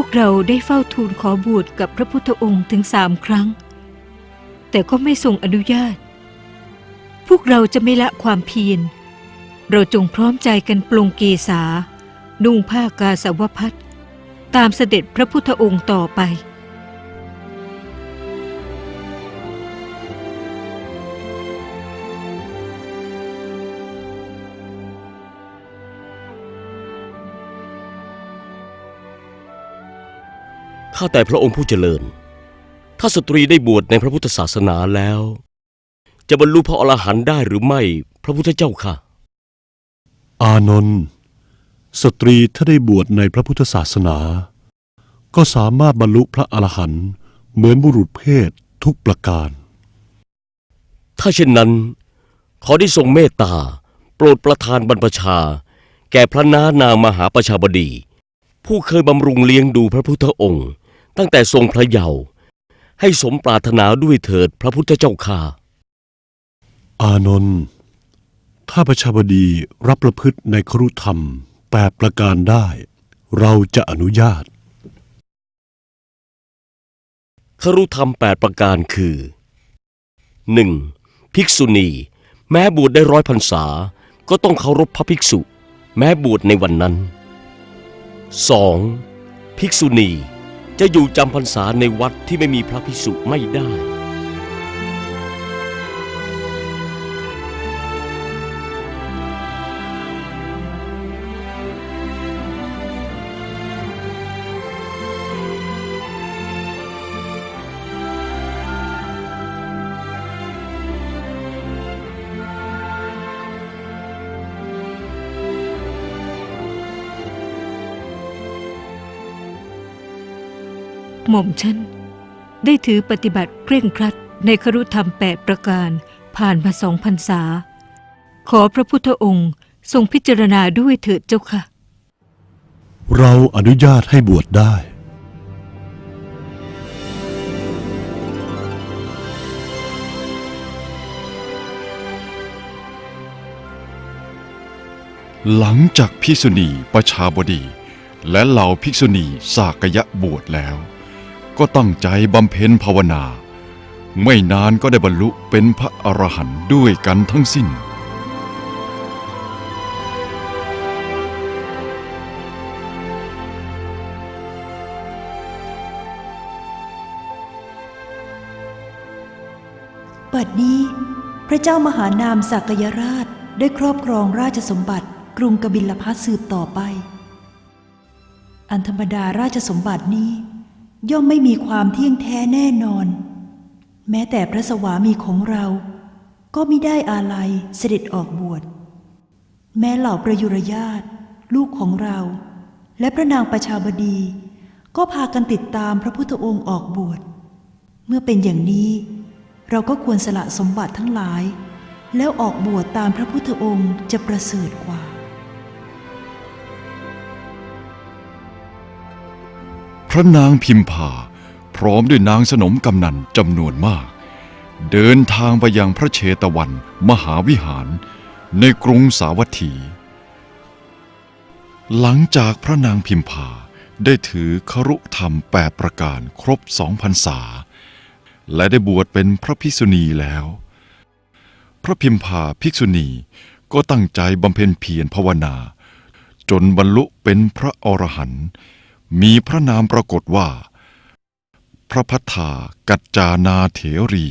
วกเราได้เฝ้าทูลขอบวชกับพระพุทธองค์ถึงสามครั้ง แต่ก็ไม่ทรงอนุญาต พวกเราจะไม่ละความเพียร เราจงพร้อมใจกันปลงเกษา นุ่งผ้ากาสาวพัดตามเสด็จพระพุทธองค์ต่อไป ข้าแต่พระองค์ผู้เจริญ ถ้าสตรีได้บวชในพระพุทธศาสนาแล้ว จะบรรลุพระอรหันต์ได้หรือไม่พระพุทธเจ้าค่ะ อานนท์สตรีถ้าได้บวชในพระพุทธศาสนา ก็สามารถบรรลุพระอรหันต์เหมือนบุรุษเพศทุกประการ ถ้าเช่นนั้น ขอได้ทรงเมตตา โปรดประทานบรรพชา แก่พระนานางมหาประชาบดี ผู้เคยบำรุงเลี้ยงดูพระพุทธองค์ ตั้งแต่ทรงพระเยาว์ให้สมปรารถนาด้วยเถิดพระพุทธเจ้าค่ะอานนท์ถ้าประชาบดีรับประพฤติในครุธรรมแปดประการได้ เราจะอนุญาต ครุธรรมแปดประการคือ 1. ภิกษุณี แม้บวชได้ร้อยพรรษา ก็ต้องเคารพพระภิกษุ แม้บวชในวันนั้น 2. ภิกษุณี จะอยู่จำพรรษาในวัดที่ไม่มีพระภิกษุไม่ได้ หม่อมฉันได้ถือปฏิบัติเคร่งครัดในครุธรรมแปดประการผ่านมาสองพรรษา ขอพระพุทธองค์ทรงพิจารณาด้วยเถิดเจ้าค่ะ เราอนุญาตให้บวชได้ หลังจากภิกษุณีประชาบดี และเหล่าภิกษุณีสากยะบวชแล้ว ก็ตั้งใจบำเพ็ญภาวนา ไม่นานก็ได้บรรลุเป็นพระอรหันต์ด้วยกันทั้งสิ้น บัดนี้ พระเจ้ามหานามสักยราชได้ครอบครองราชสมบัติกรุงกบิลพัสสืบต่อไป อันธรรมดาราชสมบัตินี้ ย่อมไม่มีความเที่ยงแท้แน่นอน แม้แต่พระสวามีของเรา ก็มิได้อาลัยเสด็จออกบวช แม้เหล่าประยุรญาติ ลูกของเรา และพระนางประชาบดี ก็พากันติดตามพระพุทธองค์ออกบวช เมื่อเป็นอย่างนี้ เราก็ควรสละสมบัติทั้งหลาย แล้วออกบวชตามพระพุทธองค์จะประเสริฐกว่า พระนางพิมพา พร้อมด้วยนางสนมกำนันจำนวนมาก เดินทางไปยังพระเชตวันมหาวิหารในกรุงสาวัตถี หลังจากพระนางพิมพาได้ถือครุธรรมแปดประการครบสองพรรษา และได้บวชเป็นพระภิกษุณีแล้ว พระพิมพาภิกษุณีก็ตั้งใจบำเพ็ญเพียรภาวนา จนบรรลุเป็นพระอรหันต์ มีพระนามปรากฏว่า พระพัฒากัจจานาเถรี